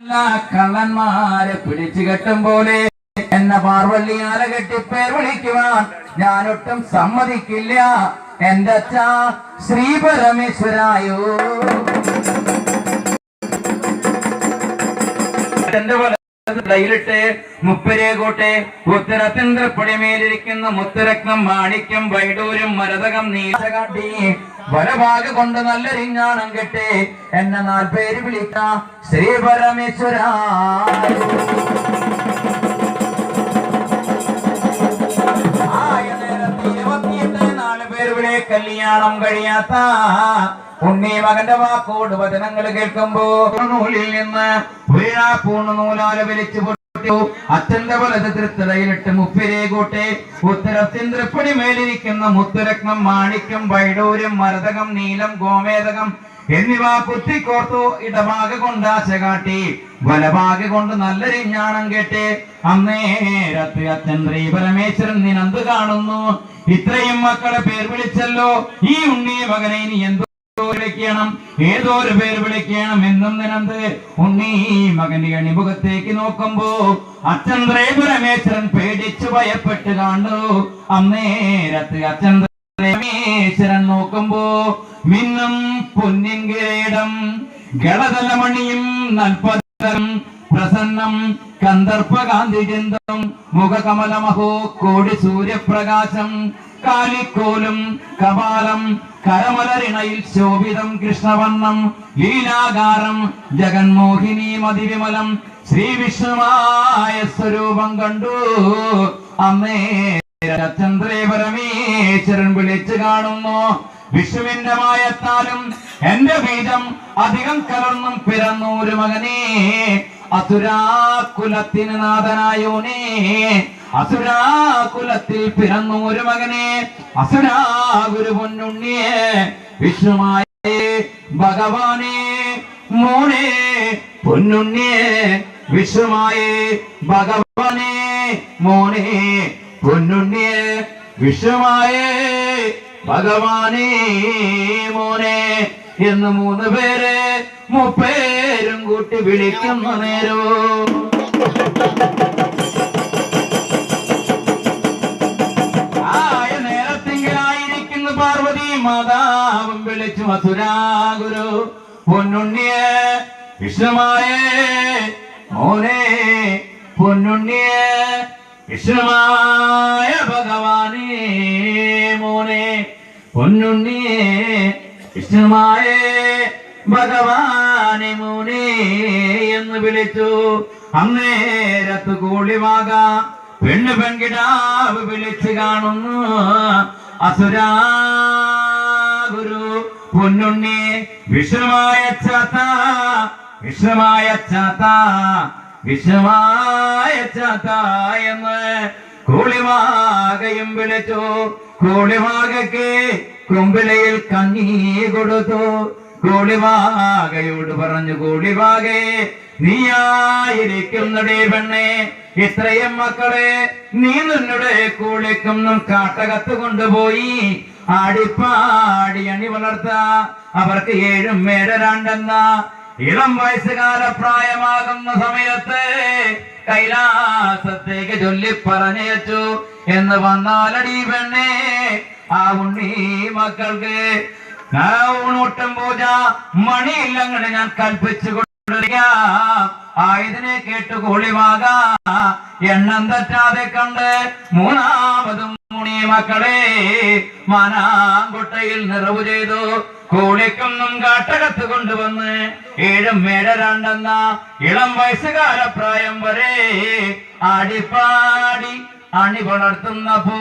കള്ളന്മാരെ പിടിച്ചു കെട്ടും പോലെ എന്നെ പാർവല്ലിയാല കെട്ടി പേർ വിളിക്കുവാൻ ഞാനൊട്ടും സമ്മതിക്കില്ല. എന്റെ അച്ഛാ ശ്രീ പരമേശ്വരായോ. എന്റെ ിട്ട് മുപ്പരേ കോട്ടെ ഉത്തരത്തിന്ദ്രപ്പടി മേലിരിക്കുന്ന മുത്തരത്നം മാണിക്യം വൈഡൂരും മരതകം നീലകാട്ടി വലഭാഗ കൊണ്ട് നല്ല റിഞ്ഞാണം കെട്ടെ എന്നെ പേര് വിളിക്കാം ശ്രീ പരമേശ്വര. കല്യാണം കഴിയാത്ത ഉണ്ണി മകന്റെ വാക്കോട് വചനങ്ങൾ കേൾക്കുമ്പോൾ നൂലിൽ നിന്ന് പൂണ് നൂലാല വലിച്ചു പൊട്ടു അച്ഛന്റെ വലത് തൃത്തടയിലിട്ട് മുപ്പിരേ കൂട്ടെ ഉത്തരത്തിൻ മേലിരിക്കുന്ന മുത്തുരത്നം മാണിക്യം വൈഡൂര്യം മരതകം നീലം ഗോമേതകം എന്നിവ കുത്തിക്കോർത്തു ഇടഭാഗ ആശ കാട്ടി. വലഭാഗ കൊണ്ട് നല്ലൊരു ഞാണം കേട്ട്. അന്നേരത്ത് ശ്രീ പരമേശ്വരൻ നിനന്ത് കാണുന്നു. ഇത്രയും മക്കളെ പേർ വിളിച്ചല്ലോ. ഈ ഉണ്ണി മകനെ ഇനി എന്തോ വിളിക്കണം. ഏതോ പേര് വിളിക്കണം. എന്നും നിനന്ത് ഉണ്ണി മകന്റെ അണിമുഖത്തേക്ക് നോക്കുമ്പോ അച്ഛൻ പരമേശ്വരൻ പേടിച്ചു ഭയപ്പെട്ട് കണ്ടു അന്നേരത്ത് അച്ഛൻ പരമേശ്വരൻ നോക്കുമ്പോ മിന്നും പൊന്നിൻ കിരീടം ഗളതലമണിയും നൽപതം പ്രസന്നം മുഖകമല മഹോ കോടി സൂര്യപ്രകാശം കാലിക്കോലും കപാലം കരമലരിണയിൽ ശോഭിതം കൃഷ്ണവർണം ലീലാകാരം ജഗന്മോഹിനി മതിവിമലം ശ്രീ വിഷ്ണുമായ സ്വരൂപം കണ്ടു. അന്നേ ചന്ദ്രേ പരമേശ്വരൻ വിളിച്ചു കാണുന്നു. വിഷുവിന്റെ മായത്താലും എന്റെ ബീജം അധികം കലർന്നും പിറന്നൂര് മകനെ. അസുരാകുലത്തിന് നാഥനായോനേ. അസുരാകുലത്തിൽ പിറന്നൂര് മകനെ അസുരാ ഗുരു പൊന്നുണ്ണിയെ വിഷ്ണുമായേ ഭഗവാനെ മോനെ പൊന്നുണ്ണിയെ വിഷ്ണുമായേ ഭഗവാനെ മോനെ പൊന്നുണ്ണിയെ വിഷ്ണുമായേ ഭഗവാനെ മോനെ എന്ന് മൂന്ന് പേര് മുപ്പേരും കൂട്ടി വിളിക്കുന്ന നേരോ. മധുരാഗുരു പൊന്നുണ്ണിയെ വിഷ്ണുമായേ മോനെ പൊന്നുണ്ണിയെ വിഷ്ണുമായ ഭഗവാനേ മോനെ പൊന്നുണ്ണിയെ വിഷ്ണുമായേ ഭഗവാനെ മോനെ എന്ന് വിളിച്ചു. അന്നേരത്ത് കൂളിവാക പെണ്ണു പെൺകിടാവ് വിളിച്ചു കാണുന്നു. അസുരാ പൊന്നുണ്ണി വിഷമായ ചാത്ത വിഷമായ ചാത്ത വിഷമായ ചാത്ത എന്ന് കൂളിവാകയും വിളിച്ചു. കൂളിവാകയ്ക്ക് കുമ്പിലയിൽ കഞ്ഞി കൊടുത്തു. കൂളിവാകയോട് പറഞ്ഞു കൂളിവാകെ നീയായിരിക്കുന്നടേ പെണ്ണെ ഇത്രയും മക്കളെ നീ നിന്നുടെ കൂളിക്കും കാട്ടകത്ത് കൊണ്ടുപോയി. ആടിപ്പാടി അണി വളർത്ത അവർക്ക് ഏഴും മേടരാണ്ടെന്ന ഇളം വയസ്സുകാല പ്രായമാകുന്ന സമയത്ത് കൈലാസത്തേക്ക് ചൊല്ലി പറഞ്ഞയച്ചു. എന്ന് വന്നാലടി പെണ്ണേ ആ ഉണ്ണി മക്കൾക്ക് ഊണൂട്ടം പൂജ മണിയില്ലങ്ങനെ ഞാൻ കൽപ്പിച്ചു ആയതിനെ കേട്ട് കോളിവാക എണ്ണം തറ്റാതെ കണ്ട് മൂന്നാമതും മുണി മക്കളെ മനാങ്കുട്ടയിൽ നിറവു ചെയ്തു. കൂളിക്കൊന്നും കാട്ടകത്ത് കൊണ്ടുവന്ന് ഏഴും മേടരാണ്ടെന്ന ഇളം വയസ്സുകാല പ്രായം വരെ ആടിപ്പാടി അണി വളർത്തുന്ന പോ.